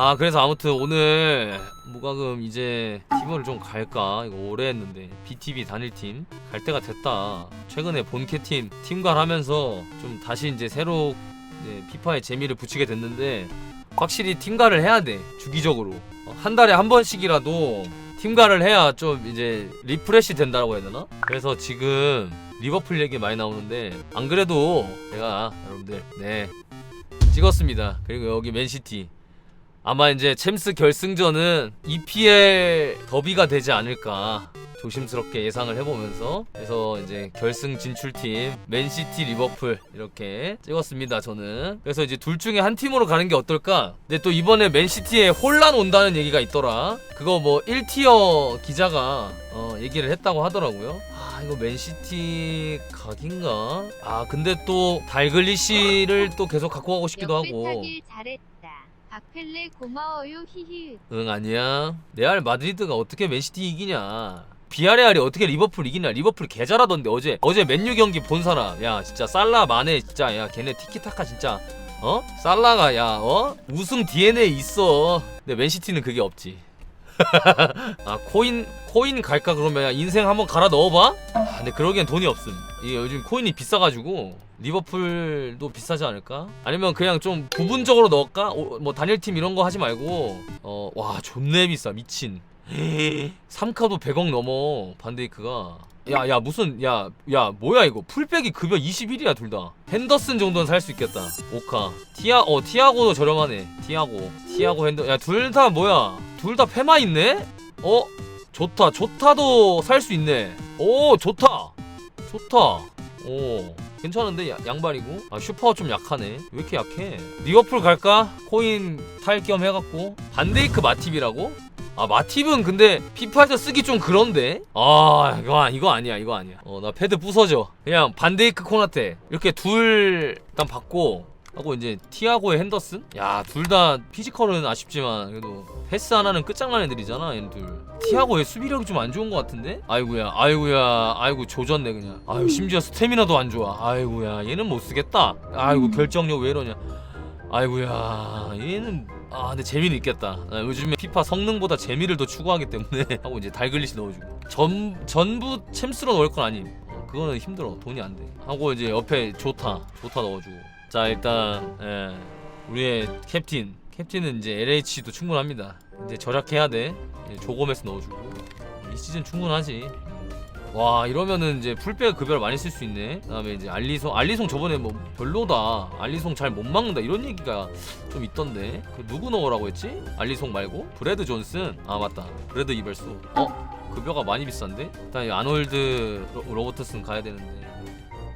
아 그래서 아무튼 오늘 무과금 이제 팀을 좀 갈까 이거 오래 했는데 BTV 단일팀 갈 때가 됐다 최근에 본캐팀 팀갈 하면서 좀 다시 이제 새로 이제 피파에 재미를 붙이게 됐는데 확실히 팀갈을 해야 돼 주기적으로 어, 한 달에 한 번씩이라도 팀갈을 해야 좀 이제 리프레시 된다고 해야 되나? 그래서 지금 리버풀 얘기 많이 나오는데 안 그래도 제가 여러분들 네 찍었습니다. 그리고 여기 맨시티 아마 이제 챔스 결승전은 EPL 더비가 되지 않을까 조심스럽게 예상을 해보면서 그래서 이제 결승 진출팀 맨시티 리버풀 이렇게 찍었습니다 저는. 그래서 이제 둘 중에 한 팀으로 가는 게 어떨까? 근데 또 이번에 맨시티에 혼란 온다는 얘기가 있더라. 그거 뭐 1티어 기자가 어, 얘기를 했다고 하더라고요. 아 이거 맨시티 각인가? 아 근데 또 달글리시를 또 계속 갖고 가고 싶기도 하고 박펠레 고마워요. 히히. 응 아니야. 레알 마드리드가 어떻게 맨시티 이기냐. 비아레알이 어떻게 리버풀 이기냐. 리버풀 개 잘하던데 어제. 어제 맨유 경기 본 사람. 야 진짜 살라 마네 진짜. 야 걔네 티키타카 진짜 어? 살라가 야어? 우승 DNA 있어. 근데 맨시티는 그게 없지 아 코인 코인 갈까 그러면 야, 인생 한번 갈아 넣어봐? 아, 근데 그러기엔 돈이 없음. 이게 요즘 코인이 비싸가지고 리버풀도 비싸지 않을까? 아니면 그냥 좀 부분적으로 넣을까? 오, 뭐 단일팀 이런 거 하지 말고. 어 와 존내 비싸 미친. 3카도 100억 넘어 반데이크가. 야야 무슨 야야 뭐야 이거? 풀백이 급여 21이야 둘 다. 핸더슨 정도는 살 수 있겠다. 오카. 티아 어 티아고도 저렴하네. 티아고. 티아고 핸더 야 둘 다 뭐야 둘 다 페마 있네? 어? 좋다. 좋다도 살 수 있네. 오 좋다. 좋다. 오 괜찮은데 야- 양발이고? 아 슈퍼가 좀 약하네. 왜 이렇게 약해? 리버풀 갈까? 코인 탈 겸 해갖고. 반데이크 마팁이라고? 아 마팁은 근데 피파에서 쓰기 좀 그런데? 아 이거 아- 이거 아니야 이거 아니야. 어 나 패드 부서져. 그냥 반데이크 코나테. 이렇게 둘 일단 받고 하고 이제 티아고의 핸더슨? 야 둘 다 피지컬은 아쉽지만 그래도 패스 하나는 끝장난 애들이잖아 얘네들 티아고의 수비력이 좀 안 좋은 것 같은데? 아이고야 아이고야 아이고 조졌네 그냥. 아유 심지어 스태미나도 안 좋아. 아이고야 얘는 못 쓰겠다. 아이고 결정력 왜 이러냐. 아이고야 얘는 아 근데 재미는 있겠다. 아, 요즘에 피파 성능보다 재미를 더 추구하기 때문에 하고 이제 달글리시 넣어주고. 전, 전부 챔스로 넣을 건 아님. 어, 그거는 힘들어. 돈이 안돼. 하고 이제 옆에 좋다 좋다 넣어주고 자 일단 예, 우리의 캡틴. 캡틴은 이제 LH도 충분합니다. 이제 절약해야 돼. 이제 조고메스 넣어주고. 이 시즌 충분하지. 와 이러면은 이제 풀백 급여를 많이 쓸 수 있네. 그 다음에 이제 알리송 알리송 저번에 뭐 별로다. 알리송 잘 못 막는다. 이런 얘기가 좀 있던데. 그 누구 넣으라고 했지? 알리송 말고? 브래드 존슨. 아 맞다. 브래드 이벨소. 어? 급여가 많이 비싼데? 일단 이 아놀드 로, 로버트슨 가야 되는데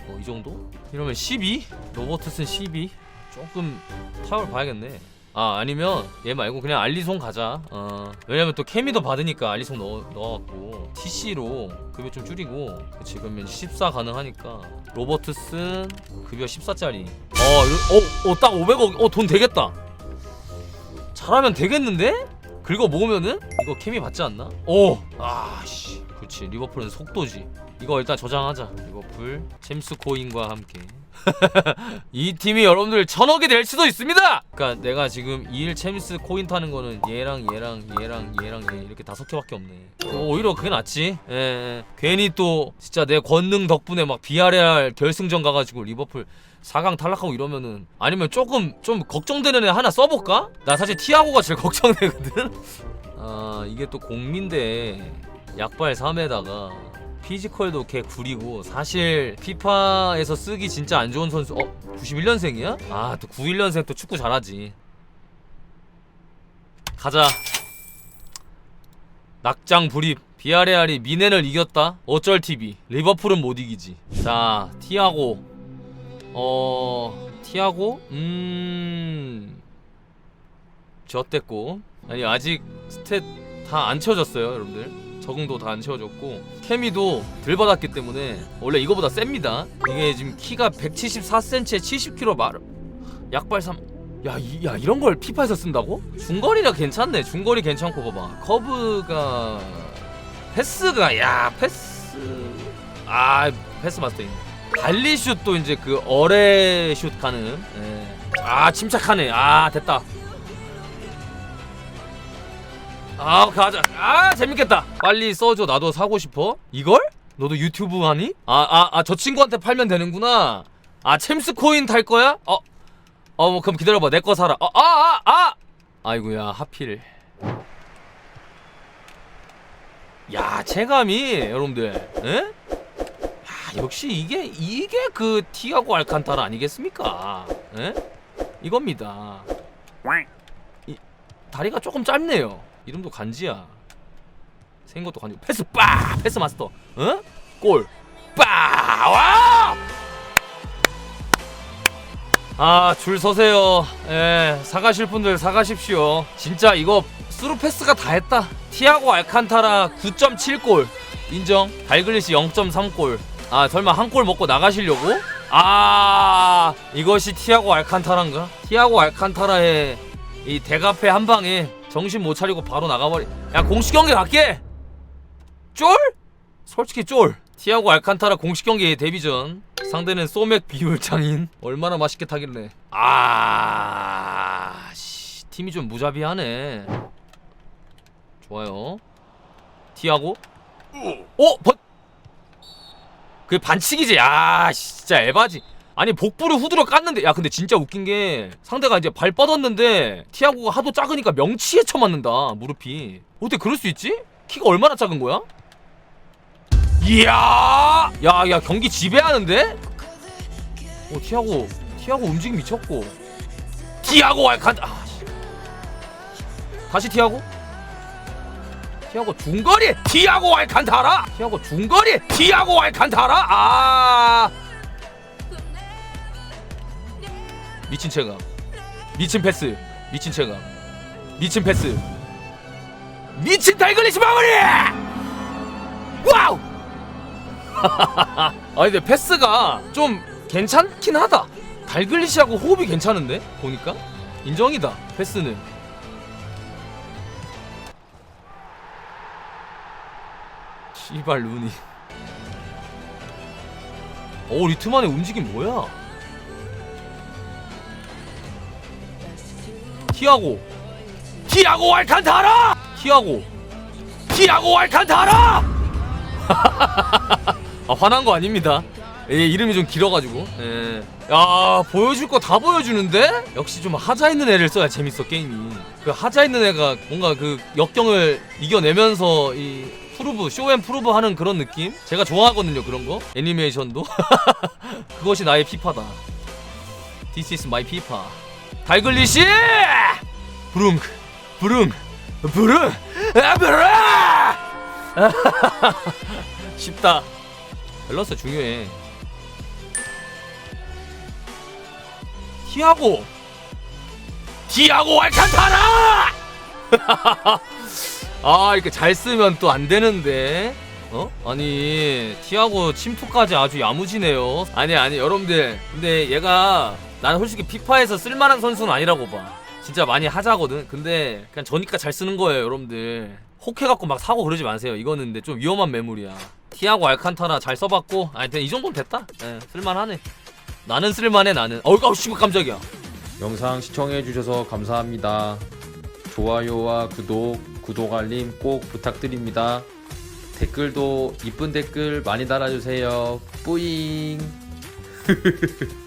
어이 정도? 이러면 12 로버트슨 12 조금 타월 봐야겠네. 아 아니면 얘 말고 그냥 알리송 가자. 어 왜냐면 또 케미도 받으니까 알리송 넣어, 넣어갖고 TC로 급여 좀 줄이고. 그치 그러면 14 가능하니까. 로버트슨 급여 14짜리. 어어딱 500억 어 돈 되겠다. 잘하면 되겠는데? 긁어 모으면은? 이거 케미 받지 않나? 오! 아씨 그렇지 리버풀은 속도지 이거 일단 저장하자 리버풀 챔스 코인과 함께 이 팀이 여러분들 천억이 될 수도 있습니다. 그러니까 내가 지금 2일 챔스 코인 타는 거는 얘랑 얘랑 얘랑 얘랑 얘 이렇게 다섯 개밖에 없네. 어, 오히려 그게 낫지. 예, 예. 괜히 또 진짜 내 권능 덕분에 막 비아레알 결승전 가가지고 리버풀 4강 탈락하고 이러면은 아니면 조금 좀 걱정되는 애 하나 써볼까? 나 사실 티아고가 제일 걱정되거든. 아 이게 또 공민대 약발 3에다가 피지컬도 개 구리고 사실 피파에서 쓰기 진짜 안 좋은 선수 어? 91년생이야? 아 또 91년생 또 축구 잘하지. 가자. 낙장 불입. 비아레알이 미넨을 이겼다? 어쩔 TV 리버풀은 못 이기지. 자 티아고. 어 티아고? 음. 졌댔고. 아니 아직 스탯 다안 채워졌어요 여러분들 적응도 다 안 채워졌고 케미도 덜 받았기 때문에 원래 이거보다 셉니다. 이게 지금 키가 174cm에 70kg 말 약발 3 야, 이, 야 이런 걸 피파에서 쓴다고? 중거리가 괜찮네. 중거리 괜찮고 봐봐. 커브가 패스가 야 패스. 아 패스 마스터 있네 발리 슛도 이제 그 어레 슛 가는. 예. 아 침착하네. 아 됐다 아 가자 아 재밌겠다 빨리 써줘 나도 사고 싶어 이걸? 너도 유튜브 하니? 아 아 아 저 친구한테 팔면 되는구나 아 챔스 코인 탈 거야? 어? 어 뭐, 그럼 기다려봐 내 거 사라 어아아 아, 아! 아이고야 하필 야 체감이 여러분들 에? 야 역시 이게 이게 그 티아고 알칸타라 아니겠습니까? 에? 이겁니다 이, 다리가 조금 짧네요 이름도 간지야 생긴 것도 간지 패스 빠 패스 마스터 어? 골 빠! 와! 아, 줄 서세요. 예, 사가실 분들 사가십시오. 진짜 이거 스루 패스가 다 했다. 티아고 알칸타라 9.7골. 인정. 달글리시 0.3골. 아, 설마 한 골 먹고 나가시려고? 아, 이것이 티아고 알칸타라인가? 티아고 알칸타라의 이 대가페 한 방에 정신 못 차리고 바로 나가버리. 야, 공식 경기 갈게. 쫄? 솔직히 쫄. 티아고 알칸타라 공식 경기 데뷔전. 상대는 소맥 비율 장인. 얼마나 맛있게 타길래. 아, 씨, 팀이 좀 무자비하네. 좋아요. 티아고. 어, 버. 그 반칙이지. 야, 씨, 진짜 에바지. 아니 복부를 후드려 깠는데 야 근데 진짜 웃긴 게 상대가 이제 발 뻗었는데 티아고가 하도 작으니까 명치에 쳐맞는다 무릎이 어떻게 그럴 수 있지? 키가 얼마나 작은 거야? 이야 야야 경기 지배하는데? 어 티아고 티아고 움직임 미쳤고 티아고 알칸 아 씨. 다시 티아고 티아고 중거리 티아고 알칸타라 티아고 중거리 티아고 알칸타라 아 미친 체감. 미친 패스. 미친 체감. 미친 패스. 미친 달글리시 마무리! 와우! 아니 근데 패스가 좀 괜찮긴 하다. 달글리시하고 호흡이 괜찮은데? 보니까? 인정이다 패스는. 씨발 루니. 오 리트만의 움직임 뭐야 티아고. 티아고 알칸타라! 티아고. 티아고 알칸타라! 아 화난 거 아닙니다. 예, 이름이 좀 길어가지고. 예. 야 보여줄 거 다 보여주는데? 역시 좀 하자 있는 애를 써야 재밌어 게임이. 그 하자 있는 애가 뭔가 그 역경을 이겨내면서 이 프루브 쇼앤 프루브 하는 그런 느낌? 제가 좋아하거든요 그런 거. 애니메이션도. 그것이 나의 피파다. This is my 피파 달글리시 부릉 부릉 부릉! 아 부릉! 쉽다. 밸런스 중요해. 티아고 티아고 알칸타라! 아 이렇게 잘 쓰면 또 안 되는데. 어? 아니 티아고 침투까지 아주 야무지네요. 아니 아니 여러분들. 근데 얘가 나는 솔직히 피파에서 쓸만한 선수는 아니라고 봐. 진짜 많이 하자거든. 근데 그냥 저니까 잘 쓰는 거예요 여러분들. 혹해갖고 막 사고 그러지 마세요. 이거는 근데 좀 위험한 매물이야. 티아고 알칸타라 잘 써봤고 아니 이 정도는 됐다? 예 쓸만하네. 나는 쓸만해 나는. 어우 깜 씨발 깜짝이야. 영상 시청해주셔서 감사합니다. 좋아요와 구독, 구독 알림 꼭 부탁드립니다. 댓글도 이쁜 댓글 많이 달아주세요. 뿌잉.